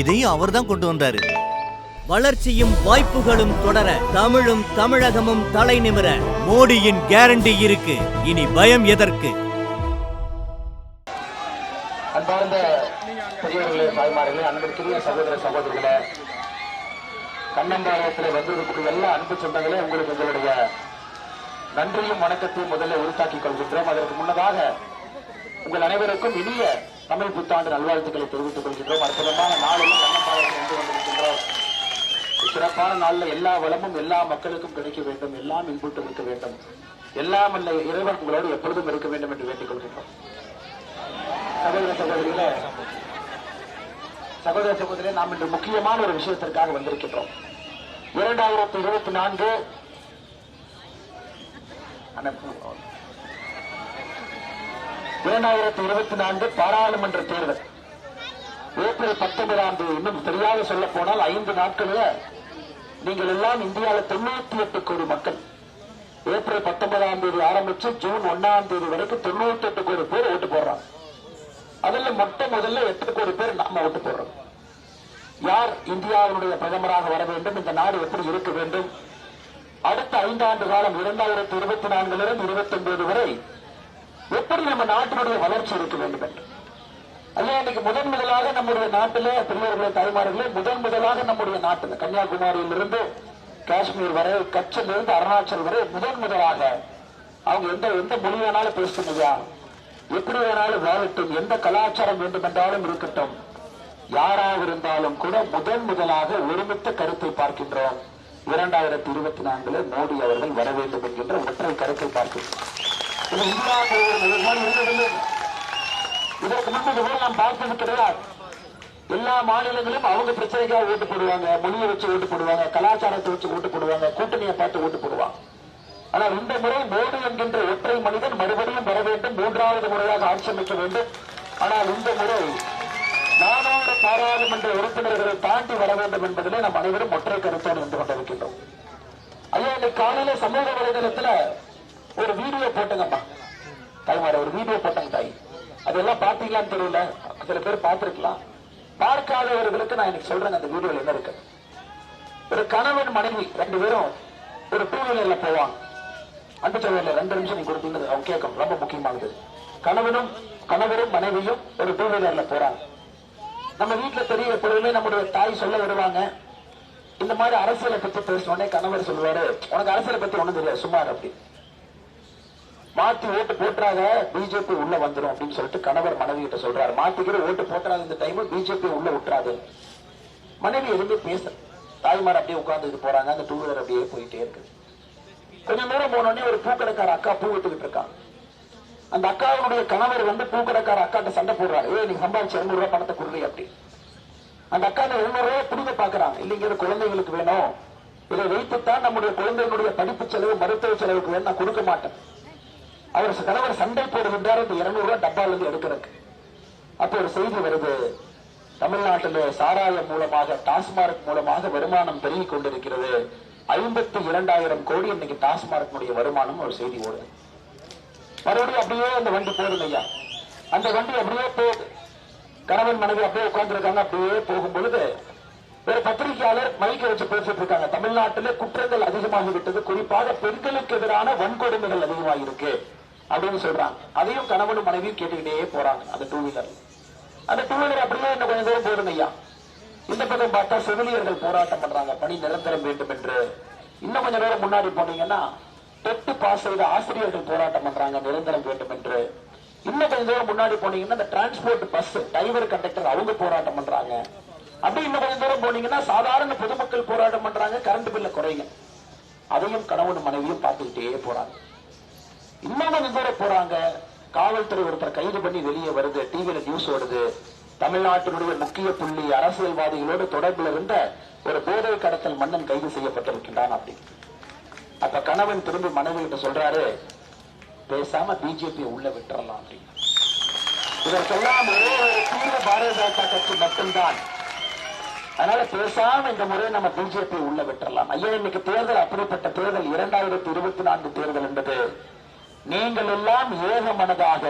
இதையும் அவர் தான் கொண்டு வந்தாரு. வளர்ச்சியும் வாய்ப்புகளும் தொடர தமிழும் தமிழகமும் தலை நிமிர. மோடியின் கேரண்டி இருக்கு. இனி பயம் எதற்கு? அன்பார்ந்த பெரியவர்களே தாய்மார்களே அன்பிற்குரிய சகோதர சகோதரிகளே கண்ணம்பாளையத்தில் வந்திருக்கக்கூடிய எல்லா அன்பு சொந்தங்களே உங்களுக்கு எங்களுடைய நன்றியும் வணக்கத்தையும் முதல்ல உருத்தாக்கிக் கொள்கின்றோம். அதற்கு முன்னதாக உங்கள் அனைவருக்கும் இனிய தமிழ் புத்தாண்டு நல்வாழ்த்துக்களை தெரிவித்துக் கொள்கின்றோம். அற்புதமான நாளிலும் கண்ணம்பாளையத்தில் வந்து கொண்டிருக்கின்றோம் சிறப்பான நாளில் எல்லா வளமும் எல்லா மக்களுக்கும் கிடைக்க வேண்டும். எல்லாம் இன்புட்டும் இருக்க வேண்டும். எல்லாம் அல்ல இறைவன் உங்களோடு எப்பொழுதும் இருக்க வேண்டும் என்று வேண்டிக் கொள்கின்றோம். சகோதர சகோதரிகளே சகோதர சகோதரி நாம் இன்று முக்கியமான ஒரு விஷயத்திற்காக வந்திருக்கின்றோம். இரண்டாயிரத்தி இருபத்தி நான்கு இரண்டாயிரத்தி இருபத்தி நான்கு பாராளுமன்ற தேர்தல். ஏப்ரல் பத்தொன்பதாம் தேதி இன்னும் தெரியாத சொல்ல போனால் ஐந்து நாட்களில் நீங்கள் எல்லாம் இந்தியாவில் தொண்ணூத்தி எட்டு கோடி மக்கள். ஏப்ரல் பத்தொன்பதாம் தேதி ஆரம்பிச்சு ஜூன் ஒன்னாம் தேதி வரைக்கும் தொண்ணூத்தி எட்டு கோடி பேர் ஓட்டு போடுறாங்க. அதுல மொத்த முதல்ல எட்டு கோடி பேர் நாம ஓட்டு போடுறோம். யார் இந்தியாவினுடைய பிரதமராக வர வேண்டும் இந்த நாடு எப்படி இருக்க வேண்டும்? அடுத்த ஐந்தாண்டு காலம் இரண்டாயிரத்தி இருபத்தி நான்கிலிருந்து இருபத்தி ஒன்பது வரை எப்படி நம்ம நாட்டினுடைய வளர்ச்சி இருக்க வேண்டும்? என்று இன்னைக்கு முதன் முதலாக நம்முடைய நாட்டிலே பெரியவர்களே தாய்மார்களே முதன் முதலாக நம்முடைய நாட்டில் கன்னியாகுமரியிலிருந்து காஷ்மீர் வரை கச்சிலிருந்து அருணாச்சல் வரை முதன் முதலாக அவங்க எந்த எந்த மொழி வேணாலும் பேசணும் எப்படி வேணாலும் வாழட்டும். எந்த கலாச்சாரம் வேண்டுமென்றாலும் இருக்கட்டும். யாராக இருந்தாலும் கூட முதன் முதலாக ஒருமித்த கருத்தை பார்க்கின்றோம். இரண்டாயிரத்தி இருபத்தி நான்குல மோடி அவர்கள் வர வேண்டும் என்கின்ற ஒற்றை கருத்தை பார்க்கின்றோம். இது இதற்கு முன்பு இதுபோல நாம் பார்த்தது கிடையாது எல்லா மாநிலங்களும் அவங்க பிரச்சனைக்காக ஓட்டு போடுவாங்க. மொழியை வச்சு ஓட்டு போடுவாங்க. கலாச்சாரத்தை வச்சு ஓட்டு போடுவாங்க. கூட்டணியை பார்த்து ஓட்டு போடுவாங்க. ஆனால் இந்த முறை மோடி என்கின்ற ஒற்றை மனிதன் மறுபடியும் வர வேண்டும். மூன்றாவது முறையாக ஆட்சி அமைக்க வேண்டும். ஆனால் இந்த முறை நாடாளு பாராளுமன்ற உறுப்பினர்களை தாண்டி வர வேண்டும் என்பதிலே நாம் அனைவரும் ஒற்றை கருத்தோடு இருந்து கொண்டிருக்கின்றோம். ஐயா இன்னைக்கு காலையில சமூக வலைதளத்துல ஒரு வீடியோ போட்டங்கப்பா. தாய்மார ஒரு வீடியோ போட்டாங்க தாய். அதெல்லாம் பாத்தீங்களான்னு தெரியல. சில பேர் பார்த்திருக்கலாம். பார்க்காதவர்களுக்கு நான் இன்னைக்கு சொல்றேன் அந்த வீடியோல என்ன இருக்கு. ஒரு கணவன் மனைவி ரெண்டு பேரும் ஒரு டூ வீலர்ல போவாங்க. அன்பு சகோதரில் ரெண்டு நிமிஷம் நீ கொடுத்தீங்க அவங்க கேட்கும். ரொம்ப முக்கியமானது. கணவனும் கணவரும் மனைவியும் ஒரு டூ வீலர்ல போறாங்க. நம்ம வீட்டுல தெரிய எப்பொழுதுமே நம்முடைய தாய் சொல்ல வருவாங்க. இந்த மாதிரி அரசியலை பத்தி பேசினோடனே கணவர் சொல்லுவாரு உனக்கு அரசியலை பத்தி ஒண்ணும் தெரியாது. சுமார் அப்படி. மாத்தி ஓட்டு போட்டுறாங்க பிஜேபி உள்ள வந்துடும் அப்படின்னு சொல்லிட்டு கணவர் மனைவி கிட்ட சொல்றாரு. மாத்திக்கிற ஓட்டு போட்டுறாங்க இந்த டைம் பிஜேபி உள்ள விட்டுறாது. மனைவி எதுவுமே பேச தாய்மார் அப்படியே உட்கார்ந்துட்டு போறாங்க. அந்த டூ வீலர் அப்படியே போயிட்டே இருக்கு. கொஞ்ச நேரம் போனோடனே ஒரு பூக்கடைக்கார அக்கா பூ விட்டுக்கிட்டு இருக்கான் அந்த அக்காவுடைய கணவர் வந்து பூக்கடைக்கார அக்காட்ட சண்டை போடுறாரு. ஏ நீ சம்பாதிச்சு இருநூறு ரூபாய் பணத்தை கொடுறி அப்படி. அந்த அக்கா அந்த இரநூறு ரூபாய் பிடிக்க பாக்குறான் இல்லைங்கிற குழந்தைங்களுக்கு வேணும். இதை வைத்துத்தான் நம்முடைய குழந்தைகளுடைய படிப்பு செலவு மருத்துவ செலவுக்கு வேணும் நான் கொடுக்க மாட்டேன் அவர் கணவர் சண்டை போடுகின்றார் இந்த இருநூறு ரூபாய் டப்பால இருந்து எடுக்கிறதுக்கு. அப்போ ஒரு செய்தி வருது. தமிழ்நாட்டில் சாராயம் மூலமாக டாஸ்மார்க் மூலமாக வருமானம் பெருகிக் கொண்டிருக்கிறது. ஐம்பத்தி இரண்டாயிரம் கோடி இன்னைக்கு டாஸ்மார்க்கினுடைய வருமானம் ஒரு செய்தி ஓடுது. மறுபடியும் அப்படியே அந்த வண்டி போகுது ஐயா. அந்த வண்டி அப்படியே போகுது. கணவன் மனைவி அப்படியே உட்கார்ந்துருக்காங்க. அப்படியே போகும் பொழுது ஒரு பத்திரிகையாளர் மைக்கை வச்சு பேசிட்டு இருக்காங்க. தமிழ்நாட்டில் குற்றங்கள் அதிகமாகி விட்டது குறிப்பாக பெண்களுக்கு எதிரான வன்கொடுமைகள் அதிகமாகிருக்கு அப்படின்னு சொல்றாங்க. அதையும் கணவனும் மனைவியும் கேட்டுக்கிட்டே போறாங்க அந்த டூ வீலர் அந்த டூ வீலர் அப்படியே இன்னும் கொஞ்சம் தூரம் போடுங்க ஐயா. இந்த பக்கம் பார்த்தா செவிலியர்கள் போராட்டம் பண்றாங்க. பணி நிரந்தரம் வேண்டும் என்று இன்னும் கொஞ்ச நேரம் முன்னாடி போனீங்கன்னா டெட்டு பாஸ் செய்த ஆசிரியர்கள் போராட்டம் பண்றாங்க நிரந்தரம் வேண்டும் என்று இன்னும் கொஞ்ச தூரம் முன்னாடி போனீங்கன்னா இந்த டிரான்ஸ்போர்ட் பஸ் டிரைவர் கண்டக்டர் அவங்க போராட்டம் பண்றாங்க. அப்படி இன்னும் கொஞ்சம் தூரம் போனீங்கன்னா சாதாரண பொதுமக்கள் போராட்டம் பண்றாங்க கரண்ட் பில்ல குறைங்க. அதையும் கணவன் மனைவியும் பார்த்துக்கிட்டே போறாங்க. இன்னமும் கொஞ்சம் போறாங்க. காவல்துறை ஒருத்தர் கைது பண்ணி வெளியே வருது. டிவியில நியூஸ் வருது தமிழ்நாட்டினுடைய முக்கிய புள்ளி அரசியல்வாதிகளோடு தொடர்பில் இருந்த ஒரு போதை கடத்தல் மன்னன் கைது செய்யப்பட்டிருக்கின்றான் அப்படி. அப்ப கணவன் திரும்பி மனைவிகிட்ட சொல்றாரு பேசாம பிஜேபி உள்ள விட்டுறலாம் அப்படின்னு இதற்கெல்லாம் ஒரே ஒரு தீவிர பாரதிய ஜனதா கட்சி மட்டும்தான். அதனால பேசாம இந்த முறை நம்ம பிஜேபி உள்ள விட்டுறலாம். ஐயா இன்னைக்கு தேர்தல் அப்படிப்பட்ட தேர்தல் இரண்டாயிரத்தி இருபத்தி நான்கு தேர்தல் என்பது நீங்கள் எல்லாம் ஏக மனதாக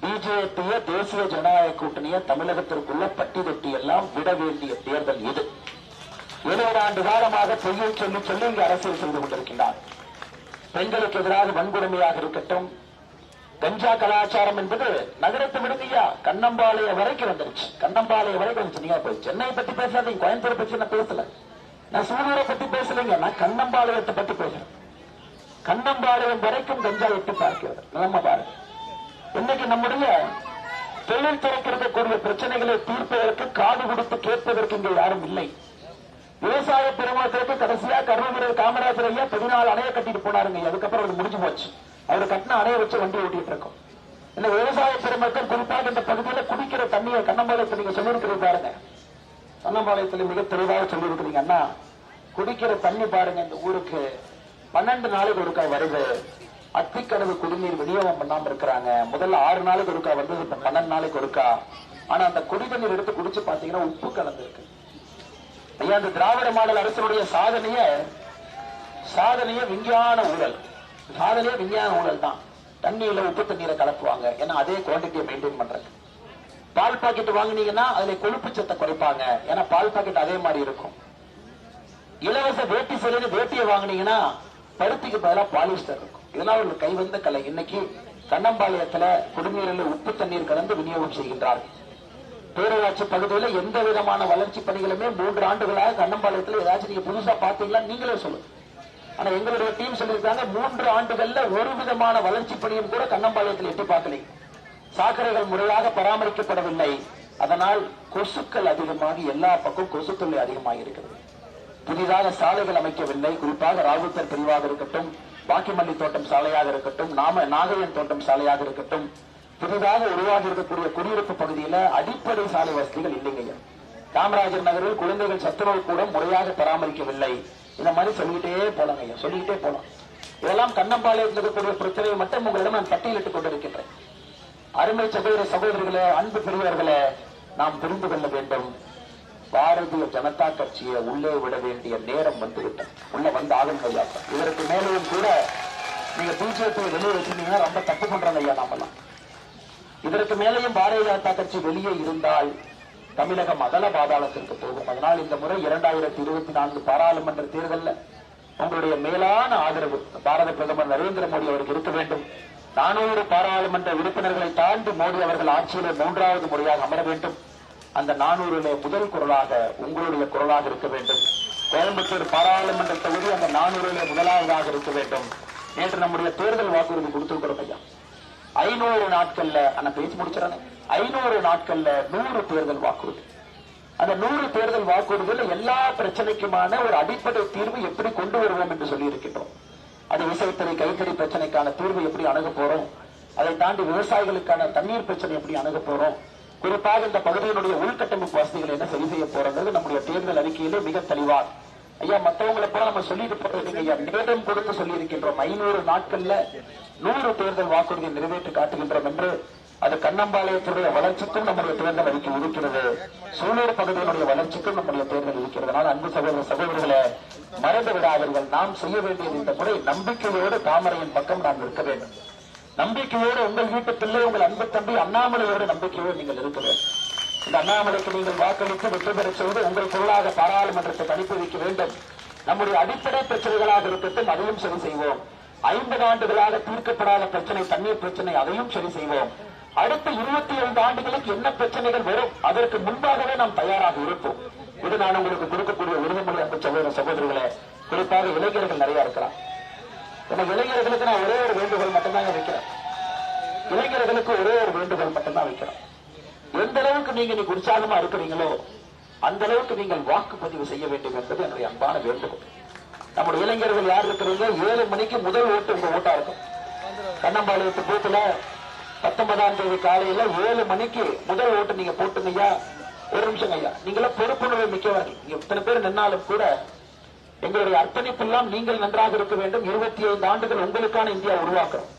பிஜேபிய தேசிய ஜனநாயக கூட்டணிய தமிழகத்திற்குள்ள பட்டி தொட்டி எல்லாம் விட வேண்டிய தேர்தல் இது. இருபது ஆண்டு காலமாக பொய்யை சொல்லி சொல்லி இங்கு அரசியல் செய்து கொண்டிருக்கின்றார். பெண்களுக்கு எதிராக வன்கொடுமையாக இருக்கட்டும் கஞ்சா கலாச்சாரம் என்பது நகரத்தை விடுங்கய்யா கண்ணம்பாளையம் வரைக்கும் வந்துருச்சு. கண்ணம்பாளைய வரைக்கும் வந்துச்சு நீங்க போய் சென்னை பத்தி பேசாதீங்க. கோயம்புத்தூர் பத்தி நான் பேசல. நான் சூலூரை பத்தி பேசலைங்க. நான் கண்ணம்பாளையத்தை பத்தி பேசுறேன். கண்ணம்பாளையம் வரைக்கும் கஞ்சா விட்டு பார்க்கிறது நம்ம பாருங்க. இன்னைக்கு நம்முடைய தொழில் துறைக்கிறதுக்கூடிய பிரச்சனைகளை தீர்ப்பதற்கு காது கொடுத்து கேட்பதற்கு இங்கே யாரும் இல்லை. விவசாய பெருமக்களுக்கு கடைசியா கருமபுரம் காமராஜர் ஐயா பதினாலு அணையை கட்டிட்டு போனாருங்க அதுக்கப்புறம் அது முடிஞ்சு போச்சு. அவர் கட்டின அணைய வச்சு வண்டி ஓட்டிட்டு இருக்கோம். இந்த விவசாய பெருமக்கள் குறிப்பாக இந்த பகுதியில குடிக்கிற தண்ணியை கண்ணம்பாளையத்தில் நீங்க சொல்லியிருக்கிறது பாருங்க. கண்ணம்பாளையத்துல மிக தெளிவாக சொல்லியிருக்கிறீங்க அண்ணா குடிக்கிற தண்ணி பாருங்க இந்த ஊருக்கு பன்னெண்டு நாளுக்கு ஒருக்கா வருது. அத்திக்கடவு குடிநீர் விநியோகம் பண்ணாம இருக்கிறாங்க. முதல்ல ஆறு நாளுக்கு ஒருக்கா வந்தது இப்ப பன்னெண்டு நாளைக்கு ஒருக்கா. ஆனா அந்த குடி தண்ணீர் எடுத்து குடிச்சு பாத்தீங்கன்னா உப்பு கலந்துருக்கு. ஐயா அந்த திராவிட மாடல் அரசனுடைய சாதனைய சாதனைய விஞ்ஞான ஊழல். சாதனைய விஞ்ஞான ஊழல் தான். தண்ணியில உப்பு தண்ணீரை கலப்புவாங்க. ஏன்னா அதே குவான்டிட்டியை மெயின்டைன் பண்றது பால் பாக்கெட் வாங்குனீங்கன்னா அதுல கொழுப்பு சத்தை குறைப்பாங்க. ஏன்னா பால் பாக்கெட் அதே மாதிரி இருக்கும். இலவச வேட்டி சேலைன்னு வேட்டியை வாங்குனீங்கன்னா பருத்திக்கு பதிலாக பாலிஸ்டர் இருக்கும். இதெல்லாம் ஒரு கைவந்த கலை. இன்னைக்கு கண்ணம்பாளையத்துல குடிநீரில் உப்பு தண்ணீர் கலந்து விநியோகம் செய்கின்றார்கள் பேரூராட்சி பகுதியில் எந்த விதமான வளர்ச்சி பணிகளுமே மூன்று ஆண்டுகளாக கண்ணம்பாளையத்தில் ஏதாச்சும் நீங்க புதுசா பாத்தீங்களா நீங்களே சொல்லுங்க. ஆனா எங்களுடைய டீம் சொல்லியிருக்காங்க மூன்று ஆண்டுகள்ல ஒரு விதமான வளர்ச்சி பணியும் கூட கண்ணம்பாளையத்தில் எட்டி பார்க்கலை. சாக்கடைகள் முறையாக பராமரிக்கப்படவில்லை. அதனால் கொசுக்கள் அதிகமாகி எல்லா பக்கம் கொசுத்தொல்லை அதிகமாக இருக்கிறது. புதிதாக சாலைகள் அமைக்கவில்லை. குறிப்பாக ராகுத்தர் பிரிவாக இருக்கட்டும் பாக்கிமல்லி தோட்டம் சாலையாக இருக்கட்டும் நாம நாகையன் தோட்டம் சாலையாக இருக்கட்டும் புதிதாக உருவாகி இருக்கக்கூடிய குடியிருப்பு பகுதியில அடிப்படை சாலை வசதிகள் இல்லைங்க காமராஜர் நகரில் குழந்தைகள் சத்துணவு கூட முறையாக பராமரிக்கவில்லை. இந்த மாதிரி சொல்லிக்கிட்டே போலாங்க ஐயா சொல்லிக்கிட்டே போலாம். இதெல்லாம் கண்ணம்பாளையத்தில் இருக்கக்கூடிய பிரச்சனையை மட்டும் உங்களிடம் நான் பட்டியலிட்டுக் கொண்டிருக்கின்றேன். அருமை சகோதர சகோதரர்களே அன்பு பெரியவர்களே நாம் புரிந்து கொள்ள வேண்டும். பாரதிய ஜனதா கட்சியை உள்ளே விட வேண்டிய நேரம் வந்துவிட்டது. உள்ள வந்து ஆளும் ஐயா இதற்கு மேலேயும் கூட நீங்க பிஜேபி வெளியே வச்சிருந்தீங்கன்னா ரொம்ப தப்பு பண்றாங்க ஐயா நாமெல்லாம். இதற்கு மேலேயும் பாரதிய ஜனதா கட்சி வெளியே இருந்தால் தமிழகம் அதல பாதாளத்திற்கு போகும். அதனால் இந்த முறை இரண்டாயிரத்தி இருபத்தி நான்கு பாராளுமன்ற தேர்தலில் உங்களுடைய மேலான ஆதரவு பாரத பிரதமர் நரேந்திர மோடி அவருக்கு இருக்க வேண்டும். நானூறு பாராளுமன்ற உறுப்பினர்களை தாண்டி மோடி அவர்கள் ஆட்சியிலே மூன்றாவது முறையாக அமர வேண்டும். அந்த நானூறுல முதல் குரலாக உங்களுடைய குரலாக இருக்க வேண்டும். கோயம்புத்தூர் பாராளுமன்ற தொகுதி அந்த நானூறுல முதலாவதாக இருக்க வேண்டும். நேற்று நம்முடைய தேர்தல் வாக்குறுதி கொடுத்திருக்கிறோம் ஐயா. ஐநூறு நாட்கள்ல ஆனா பேச்சு முடிச்சிடறேன். ஐநூறு நாட்கள்ல நூறு தேர்தல் வாக்குறுதி. அந்த நூறு தேர்தல் வாக்குறுதியில் எல்லா பிரச்சனைக்குமான ஒரு அடிப்படை தீர்வு எப்படி கொண்டு வருவோம் என்று சொல்லி இருக்கின்றோம் அது விசைத்தறி கைத்தறி பிரச்சனைக்கான தீர்வு எப்படி அணுக போறோம்? அதை தாண்டி விவசாயிகளுக்கான தண்ணீர் பிரச்சனை எப்படி அணுக போறோம்? குறிப்பாக இந்த பகுதியினுடைய உள்கட்டமைப்பு வசதிகளை என்ன சரி செய்ய போறது நம்முடைய தேர்தல் அறிக்கையிலே மிக தெளிவாக. ஐயா மத்தவங்களை போல நம்ம சொல்லிட்டு ஐயா. நேரம் கொடுத்து சொல்லி இருக்கின்றோம் ஐநூறு நாட்கள்ல நூறு தேர்தல் வாக்குறுதியை நிறைவேற்றி காட்டுகின்றோம் என்று அது கண்ணம்பாளையத்துடைய வளர்ச்சிக்கும் நம்முடைய தேர்தல் அறிக்கை இருக்கிறது. சூழல் பகுதியினுடைய வளர்ச்சிக்கும் நம்முடைய தேர்தல் இருக்கிறது அன்பு சகோதர சகோதரிகளை மறந்து விடாதீர்கள் நாம் செய்ய வேண்டியது இந்த முறை நம்பிக்கையோடு தாமரையின் பக்கம் நாம் இருக்க வேண்டும். நம்பிக்கையோடு உங்கள் வீட்டு பிள்ளை உங்கள் அன்பு தம்பி அண்ணாமலையோடு நம்பிக்கையோடு நீங்கள் இருக்க இந்த அண்ணாமலைக்கு நீங்கள் வாக்களித்து வெற்றி பெறச் செய்து உங்கள் பொருளாக பாராளுமன்றத்தை அனுப்பி வைக்க வேண்டும். நம்முடைய அடிப்படை பிரச்சனைகளாக இருக்கட்டும் அதையும் சரி செய்வோம். ஐம்பது ஆண்டுகளாக தீர்க்கப்படாத பிரச்சனை தண்ணீர் பிரச்சனை அதையும் சரி செய்வோம். அடுத்த இருபத்தி ஐந்து ஆண்டுகளுக்கு என்ன பிரச்சனைகள் வரும்? அதற்கு முன்பாகவே நாம் தயாராக இருப்போம். இது நான் உங்களுக்கு கொடுக்கக்கூடிய உறுதிமொழி அன்பு சகோதர சகோதரிகளே குறிப்பாக இளைஞர்கள் நிறைய இருக்கிறார் நம்ம இளைஞர்களுக்கு நான் ஒரே ஒரு வேண்டுகோள் மட்டும்தாங்க வைக்கிறேன். இளைஞர்களுக்கு ஒரே ஒரு வேண்டுகோள் மட்டும்தான் வைக்கிறேன். எந்த அளவுக்கு நீங்க இன்னைக்கு உற்சாகமா இருக்கிறீங்களோ அந்த அளவுக்கு நீங்கள் வாக்குப்பதிவு செய்ய வேண்டும் என்பது என்னுடைய அன்பான வேண்டுகோள். நம்முடைய இளைஞர்கள் யார் இருக்கிறீங்க? ஏழு மணிக்கு முதல் ஓட்டு உங்க ஓட்டா இருக்கும். கண்ணம்பாளையத்து பூத்துல பத்தொன்பதாம் தேதி காலையில ஏழு மணிக்கு முதல் ஓட்டு நீங்க போட்டுங்க ஐயா. ஒரு நிமிஷம் ஐயா. நீங்களும் பொறுப்புணர்வு மிக்கவர்கள். இத்தனை பேர் நின்னாலும் கூட எங்களுடைய அர்ப்பணிப்பெல்லாம் நீங்கள் நன்றாக இருக்க வேண்டும். இருபத்தி ஐந்து ஆண்டுகள் உங்களுக்கான இந்தியா உருவாக்குறோம்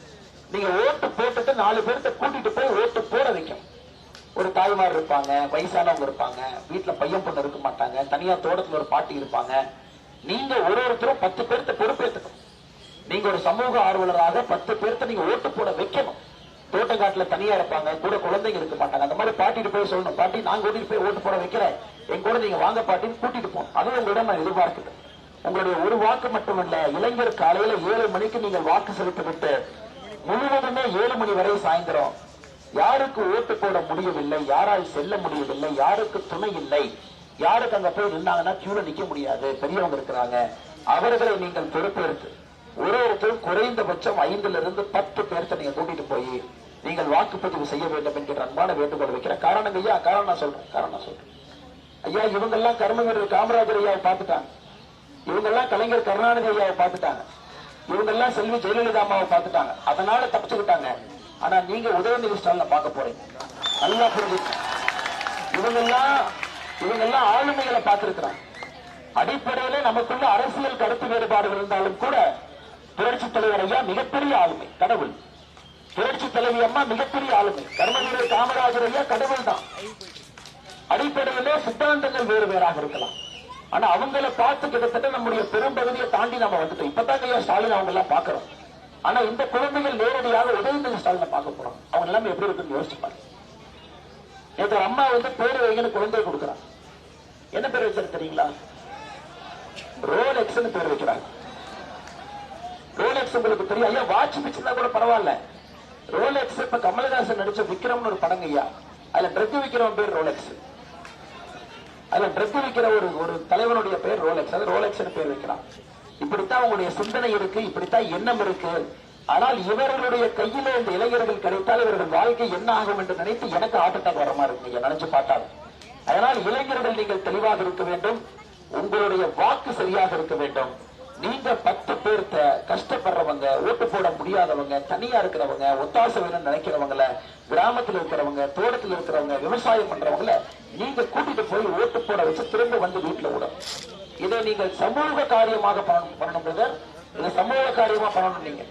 நீங்க ஓட்டு போட்டுட்டு நாலு பேர்த்த கூட்டிட்டு போய் ஓட்டு போட வைக்கும் ஒரு தாய்மார் இருப்பாங்க வயசானவங்க இருப்பாங்க வீட்டுல பையன் பொண்ணு இருக்க மாட்டாங்க தனியா தோட்டத்துல ஒரு பாட்டி இருப்பாங்க. நீங்க ஒரு ஒருத்தரும் பத்து பேர்த்த பொறுப்பேற்றுக்கணும் நீங்க ஒரு சமூக ஆர்வலராக பத்து பேர்த்த நீங்க ஓட்டு போட வைக்கணும். தோட்டக்காட்டுல தனியா இருப்பாங்க கூட குழந்தைங்க இருக்க மாட்டாங்க. அந்த மாதிரி பாட்டிட்டு போய் சொல்லணும் பாட்டி நான் கூட்டிட்டு போய் ஓட்டு போட வைக்கிறேன். என் கூட நீங்க வாங்க பாட்டின்னு கூட்டிட்டு போகணும். அதுவும் உங்களிடம் நான் எதிர்பார்க்கிறேன் உங்களுடைய ஒரு வாக்கு மட்டுமல்ல இளைஞர் காலையில ஏழு மணிக்கு நீங்கள் வாக்கு செலுத்திவிட்டு முழுவதுமே ஏழு மணி வரை சாயந்தரம். யாருக்கு ஓட்டு போட முடியவில்லை யாரால் செல்ல முடியவில்லை யாருக்கு துணை இல்லை யாருக்கு அங்க போய் நின்னாங்கன்னா கியூல நிக்க முடியாது பெரியவங்க இருக்கிறாங்க. அவர்களை நீங்கள் பொறுப்பேற்று ஒரு ஒருத்தரும் குறைந்தபட்சம் ஐந்துல இருந்து பத்து பேர்த்த நீங்க கூட்டிட்டு போய் நீங்கள் வாக்குப்பதிவு செய்ய வேண்டும் என்கிற அன்பான வேண்டுகோள் வைக்கிற காரணம் ஐயா காரணம் நான் சொல்றேன் காரணம் நான் சொல்றேன். ஐயா இவங்க எல்லாம் கர்மவீரர் காமராஜர் ஐயாவை பார்த்துட்டாங்க. இவங்கெல்லாம் கலைஞர் கருணாநிதி ஐயாவை பார்த்துட்டாங்க. இவங்க எல்லாம் செல்வி ஜெயலலிதா அம்மாவை பார்த்துட்டாங்க. அதனால தப்பிச்சுக்கிட்டாங்க. ஆனா நீங்க உதயநிதி ஸ்டாலின் பார்க்க போறீங்க. நல்லா புரிஞ்சுக்க இவங்கெல்லாம் இவங்கெல்லாம் ஆளுமைகளை பார்த்திருக்கிறாங்க. அடிப்படையில நமக்குள்ள அரசியல் கருத்து வேறுபாடுகள் இருந்தாலும் கூட புரட்சி தலைவர் ஐயா மிகப்பெரிய ஆளுமை கடவுள். புரட்சி தலைவி அம்மா மிகப்பெரிய ஆளுமை. கர்மவீரர் காமராஜர் ஐயா கடவுள் தான் அடிப்படையிலே சித்தாந்தங்கள் வேறு வேறாக இருக்கலாம். ஆனா அவங்கள பார்த்து கிட்டத்தட்ட நம்முடைய பெரும்பகுதியை தாண்டி நம்ம வந்துட்டோம். இப்பதான் ஐயா ஸ்டாலின் அவங்க எல்லாம் பாக்குறோம் ஆனா இந்த குழந்தைகள் நேரடியாக உதயநிதி ஸ்டாலினை பார்க்க போறோம். அவங்க எல்லாமே எப்படி இருக்குன்னு யோசிச்சு பாருங்க நேற்று அம்மா வந்து பேர் வைங்கன்னு குழந்தை கொடுக்குறாங்க. என்ன பேர் வச்சிருக்கு தெரியுங்களா? ரோலெக்ஸ்னு பேர் வைக்கிறாங்க. ரோலெக்ஸ் உங்களுக்கு தெரியும். ஐயா வாட்ச் பிச்சுனா கூட பரவாயில்ல. ரோலெக்ஸ் இப்ப கமலஹாசன் நடிச்ச விக்ரம்னு ஒரு படங்க ஐயா. அதுல பிரதி விக்ரம் பேர் ரோலெக்ஸ். அதுல ட்ரக் விக்கிற ஒரு ஒரு தலைவனுடைய பேர் ரோலெக்ஸ் அது ரோலெக்ஸ் பேர் வைக்கிறான். இப்படித்தான் உங்களுடைய சிந்தனை இருக்கு இப்படித்தான் எண்ணம் இருக்கு. ஆனால் இவர்களுடைய கையில இந்த இளைஞர்கள் கிடைத்தால் இவர்கள் வாழ்க்கை என்ன ஆகும் என்று நினைத்து எனக்கு ஹார்ட் அட்டாக் வர மாதிரி நீங்க நினைச்சு பார்த்தாலும். அதனால் இளைஞர்கள் நீங்கள் தெளிவாக இருக்க வேண்டும். உங்களுடைய வாக்கு சரியாக இருக்க வேண்டும். நீங்க பத்து பேர்த்த கஷ்டப்படுறவங்க ஓட்டு போட முடியாதவங்க தனியா இருக்கிறவங்க ஒத்தாசை வேணும்னு நினைக்கிறவங்கள கிராமத்துல இருக்கிறவங்க தோட்டத்துல இருக்கிறவங்க விவசாயம் பண்றவங்கள நீங்க கூட்டிட்டு போய் ஓட்டு போட வச்சு திரும்ப வந்து வீட்டுல விடும். இதை நீங்கள் சமூக காரியமாக பண்ணணும் பிரதர் இதை சமூக காரியமா பண்ணணும் நீங்க.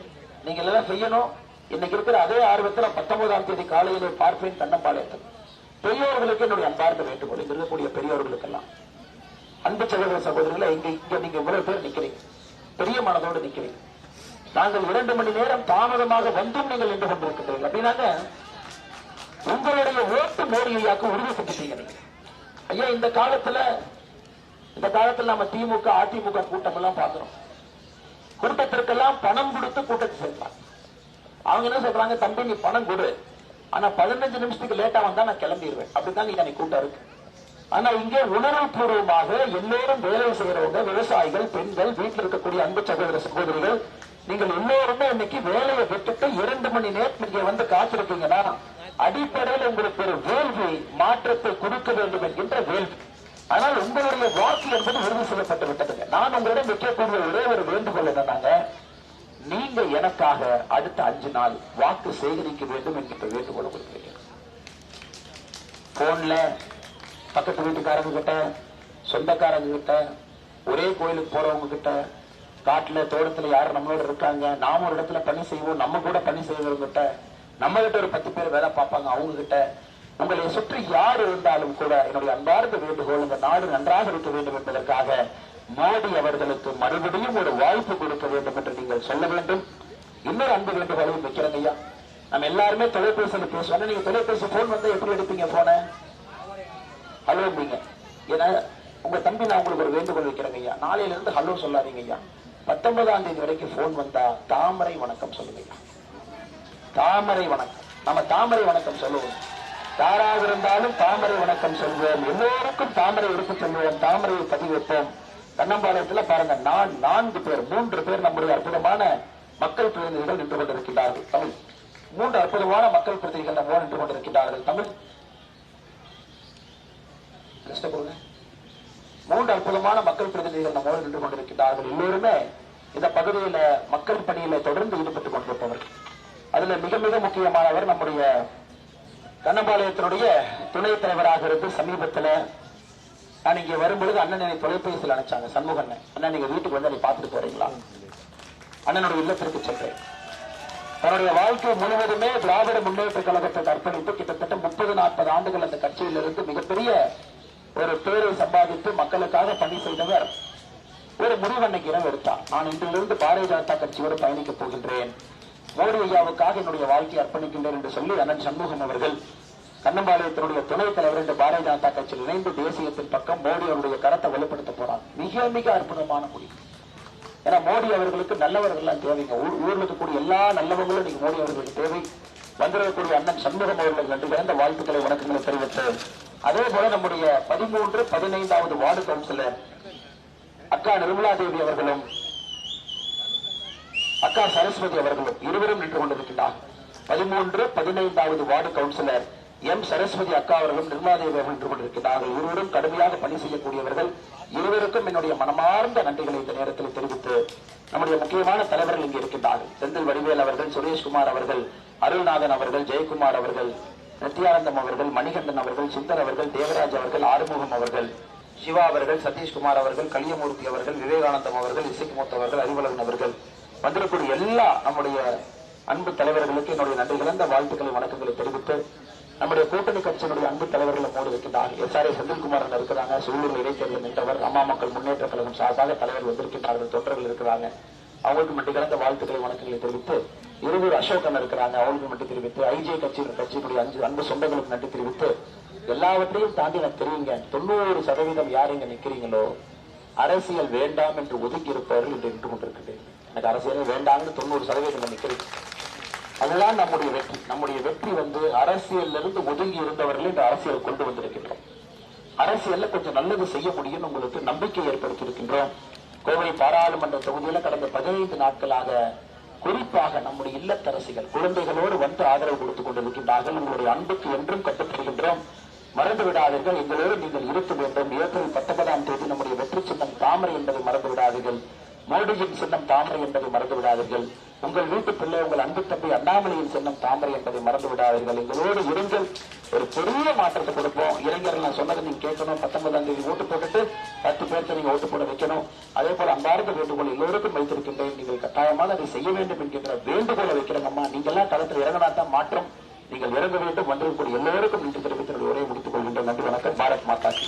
நீங்க எல்லாம் செய்யணும். இன்னைக்கு இருக்கிற அதே ஆர்வத்துல பத்தொன்பதாம் தேதி காலையிலே பார்ப்பேன் தன்னம்பாளையத்தில் பெரியோர்களுக்கு என்னுடைய அன்பார்ந்த வேண்டுகோள். இங்க இருக்கக்கூடிய பெரியோர்களுக்கெல்லாம். அன்பு சகோதர சகோதரிகளை இங்க இங்க நீங்க இவ்வளவு பேர் நிக்கிறீங்க. பெரிய மனதோடு நிக்கிறீங்க நாங்கள் இரண்டு மணி நேரம் தாமதமாக வந்தும் நீங்கள் நின்று கொண்டிருக்கின்றீர்கள் அப்படின்னாங்க உங்களுடைய ஓட்டு மோடியாக்க உறுதி செஞ்சுட்டீங்க நீங்க ஐயா இந்த காலத்துல இந்த காலத்துல நம்ம திமுக அதிமுக கூட்டம் எல்லாம் பாக்குறோம் கூட்டத்திற்கெல்லாம் பணம் கொடுத்து கூட்டத்தை சேர்ப்பாங்க அவங்க என்ன சொல்றாங்க தம்பி நீ பணம் கொடு. ஆனா பதினஞ்சு நிமிஷத்துக்கு லேட்டா வந்தா நான் கிளம்பிடுவேன் அப்படிதான் இன்னைக்கு கூட்டம் இருக்கு. ஆனா இங்கே உணர்வு பூர்வமாக எல்லோரும் வேலை செய்யறவங்க விவசாயிகள் பெண்கள் வீட்டில் இருக்கக்கூடிய அன்பு சகோதர சகோதரிகள் நீங்கள் எல்லோருமே இன்னைக்கு வேலையை விட்டுட்டு இரண்டு மணி நேரம் இங்க வந்து காத்திருக்கீங்கன்னா அடிப்படையில் உங்களுக்கு ஒரு வேள்வி மாற்றத்தை கொடுக்க வேண்டும் என்கின்ற வேள்வி. ஆனால் உங்களுடைய வாக்கு என்பது உறுதி செய்யப்பட்டு விட்டதுங்க நான் உங்களிடம் வைக்கக்கூடிய ஒரே ஒரு வேண்டுகோள் என்னன்னாங்க நீங்க எனக்காக அடுத்த அஞ்சு நாள் வாக்கு சேகரிக்க வேண்டும் என்கின்ற வேண்டுகோள் கொடுக்குறீங்க. போன்ல பக்கத்து வீட்டுக்காரங்க கிட்ட சொந்தக்காரங்க கிட்ட ஒரே கோயிலுக்கு போறவங்க கிட்ட காட்டுல தோட்டத்துல யார் நம்மளோட இருக்காங்க நாம ஒரு இடத்துல பணி செய்வோம் நம்ம கூட பணி செய்வங்க கிட்ட நம்ம கிட்ட ஒரு பத்து பேர் வேலை பார்ப்பாங்க அவங்க கிட்ட உங்களை சுற்றி யார் இருந்தாலும் கூட என்னுடைய அன்பார்ந்த வேண்டுகோள் இந்த நாடு நன்றாக இருக்க வேண்டும் என்பதற்காக மோடி அவர்களுக்கு மறுபடியும் ஒரு வாய்ப்பு கொடுக்க வேண்டும் என்று நீங்கள் சொல்ல வேண்டும். இன்னொரு அன்பு வேண்டுகோளையும் வைக்கிறேங்க ஐயா. நம்ம எல்லாருமே தொலைபேசியில் பேசுவோம். நீங்க தொலைபேசி போன் வந்து எப்படி எடுப்பீங்க போன ஹலோம்பீங்க ஏன்னா உங்க தம்பி நான் உங்களுக்கு ஒரு வேண்டுகோள் வைக்கிறேங்க ஐயா. நாளையில இருந்து ஹலோ சொல்லாதீங்க ஐயா. பத்தொன்பதாம் தேதி வரைக்கும் போன் வந்தா தாமரை வணக்கம் சொல்லுங்க ஐயா. தாமரை வணக்கம். நம்ம தாமரை வணக்கம் சொல்லுவோம். யாராக இருந்தாலும் தாமரை வணக்கம் சொல்வோம். எல்லோருக்கும் தாமரை எடுத்து சொல்லுவோம். தாமரையை பதிவிப்போம் கண்ணம்பாளையத்துல பாருங்க நான் நான்கு பேர் மூன்று பேர் நம்முடைய அற்புதமான மக்கள் பிரதிநிதிகள் நின்று கொண்டிருக்கிறார்கள் தமிழ். மூன்று அற்புதமான மக்கள் பிரதிநிதிகள் நம்ம நின்று கொண்டிருக்கிறார்கள் தமிழ். கஷ்டப்படுங்க மூன்று அற்புதமான மக்கள் பிரதிநிதிகள் நம்மோடு நின்று கொண்டிருக்கிறார்கள் எல்லோருமே இந்த பகுதியில மக்கள் பணியில தொடர்ந்து ஈடுபட்டுக் கொண்டிருப்பவர்கள் அதுல மிக மிக முக்கியமானவர் நம்முடைய கண்ணம்பாளையத்தினுடைய துணைத் தலைவராக இருந்து சமீபத்துல நான் இங்க வரும்பொழுது அண்ணன் என்னை தொலைபேசியில் அனுப்பிச்சாங்க சண்முகன் அண்ணன். நீங்க வீட்டுக்கு வந்து அதை பார்த்துட்டு போறீங்களா? அண்ணனுடைய இல்லத்திற்கு சென்றேன். தன்னுடைய வாழ்க்கை முழுவதுமே திராவிட முன்னேற்ற கழகத்தை அர்ப்பணித்து கிட்டத்தட்ட முப்பது நாற்பது ஆண்டுகள் அந்த கட்சியிலிருந்து மிகப்பெரிய ஒரு பேரை சம்பாதித்து மக்களுக்காக பணி செய்தவர் ஒரு முடிவு அன்னைக்கு இரவு எடுத்தார். நான் இன்றிலிருந்து பாரதிய ஜனதா கட்சியோடு பயணிக்கப் போகின்றேன். மோடி ஐயாவுக்காக என்னுடைய வாழ்க்கையை அர்ப்பணிக்கின்றேன் என்று சொல்லி அண்ணன் சண்முகம் அவர்கள் கண்ணம்பாளையத்தினுடைய துணைத் தலைவர் என்று பாரதிய ஜனதா கட்சியில் இணைந்து தேசியத்தின் பக்கம் மோடி அவருடைய கரத்தை வலுப்படுத்த போறார். மிக மிக அற்புதமான முடிவு ஏன்னா மோடி அவர்களுக்கு நல்லவர்கள் எல்லாம் தேவைங்க ஊர்ல இருக்கக்கூடிய எல்லா நல்லவங்களும் நீங்க மோடி அவர்களுக்கு தேவை. வந்திருக்கக்கூடிய அண்ணன் சண்முகம் அவர்கள் நன்றி வாழ்த்துக்களை வணக்கங்களை தெரிவித்து அதே போல நம்முடைய பதிமூன்று பதினைந்தாவது வார்டு கவுன்சிலர் அக்கா நிர்மலா தேவி அவர்களும் அக்கா சரஸ்வதி அவர்களும் இருவரும் நின்று கொண்டிருக்கிறார் பதிமூன்று பதினைந்தாவது வார்டு கவுன்சிலர் எம் சரஸ்வதி அக்கா அவர்களும் நிர்மலா தேவி அவர்கள் நின்று கொண்டிருக்கிறார்கள். இருவரும் கடுமையாக பணி செய்யக்கூடியவர்கள். இருவருக்கும் என்னுடைய மனமார்ந்த நன்றிகளை இந்த நேரத்தில் தெரிவித்து நம்முடைய முக்கியமான தலைவர்கள் இங்கே இருக்கின்றார்கள். செந்தில் வடிவேல் அவர்கள் சுரேஷ்குமார் அவர்கள் அருள்நாதன் அவர்கள் ஜெயக்குமார் அவர்கள் நித்யானந்தம் அவர்கள் மணிகண்டன் அவர்கள் சுந்தர் அவர்கள் தேவராஜ் அவர்கள் ஆறுமுகம் அவர்கள் சிவா அவர்கள் சதீஷ்குமார் அவர்கள் கலியமூர்த்தி அவர்கள் விவேகானந்தம் அவர்கள் இசைக்குமுத்து அவர்கள் அறிவழகன் அவர்கள். வந்திருக்கக்கூடிய எல்லா நம்முடைய அன்பு தலைவர்களுக்கு என்னுடைய நன்றி கலந்த வாழ்த்துக்களை வணக்கங்களை தெரிவித்து நம்முடைய கூட்டணி கட்சியினுடைய அன்பு தலைவர்களை மூடு இருக்கின்றார்கள் எஸ் ஆர் செந்தில்குமார் இருக்கிறாங்க. சூழல் இடைத்தேர்தல் நின்றவர். அம்மா மக்கள் முன்னேற்ற கழகம் சார்பாக தலைவர் வந்திருக்கின்றார்கள் தொண்டர்கள் இருக்கிறாங்க. அவங்களுக்கு மட்டும் கலந்த வாழ்த்துக்களை வணக்கங்களை தெரிவித்து இருவர் அசோகன் இருக்கிறாங்க. அவளுக்கு நட்டு தெரிவித்து ஐஜே கட்சியின் கட்சியினுடைய அஞ்சு அன்பு சொந்தங்களுக்கு நட்டு தெரிவித்து எல்லாவற்றையும் தாண்டி எனக்கு தெரியுங்க தொண்ணூறு சதவீதம் யார் இங்க நிக்கிறீங்களோ அரசியல் வேண்டாம் என்று ஒதுக்கி இருப்பவர்கள் இன்று நின்று கொண்டிருக்கிறேன் எனக்கு அரசியல் வேண்டாம்னு தொண்ணூறு சதவீதம் நிக்கிறீங்க அதுதான் நம்முடைய வெற்றி. நம்முடைய வெற்றி வந்து அரசியல்ல இருந்து ஒதுங்கி இருந்தவர்களை இந்த அரசியல் கொண்டு வந்திருக்கின்றோம். அரசியல்ல கொஞ்சம் நல்லது செய்ய முடியும்னு உங்களுக்கு நம்பிக்கை ஏற்படுத்தி இருக்கின்றோம் கோவை பாராளுமன்ற தொகுதியில கடந்த பதினைந்து நாட்களாக குறிப்பாக நம்முடைய இல்லத்தரசிகள் குழந்தைகளோடு வந்து ஆதரவு கொடுத்துக் கொண்டிருக்கின்றார்கள். உங்களுடைய அன்புக்கு என்றும் கட்டுப்படுகின்றோம் மறந்து விடாதீர்கள். எங்களோடு நீங்கள் இருக்க வேண்டும். ஏப்ரல் பத்தொன்பதாம் தேதி நம்முடைய வெற்றி சின்னம் தாமரை என்பதை மறந்து விடாதீர்கள். மோடியின் சின்னம் தாமரை என்பதை மறந்து விடாதீர்கள். உங்கள் வீட்டு பிள்ளை உங்கள் அன்பு தம்பி அண்ணாமலையின் சின்னம் தாமரை என்பதை மறந்து விடாதீர்கள். எங்களோடு இருங்கள். ஒரு பெரிய மாற்றத்தை கொடுப்போம். இளைஞர்கள் நான் சொன்னதை நீங்க கேட்கணும். பத்தொன்பதாம் தேதி ஓட்டு போட்டுட்டு பத்து பேருக்கு நீங்க ஓட்டு போட வைக்கணும். அதே போல அன்பார்ந்த வேண்டுகோள் எல்லோருக்கும் வைத்திருக்கின்றேன். நீங்கள் கட்டாயமாக அதை செய்ய வேண்டும் என்கின்ற வேண்டுகோளை வைக்கிறேங்கம்மா நீங்க எல்லாம் களத்தில் இறங்கினா தான் மாற்றம். நீங்கள் இறங்க வேண்டும். வந்திருக்கக்கூடிய எல்லோருக்கும் நன்றி தெரிவித்து உரையை முடித்துக் கொள்கின்ற நன்றி வணக்கம். பாரத் மாதா கி.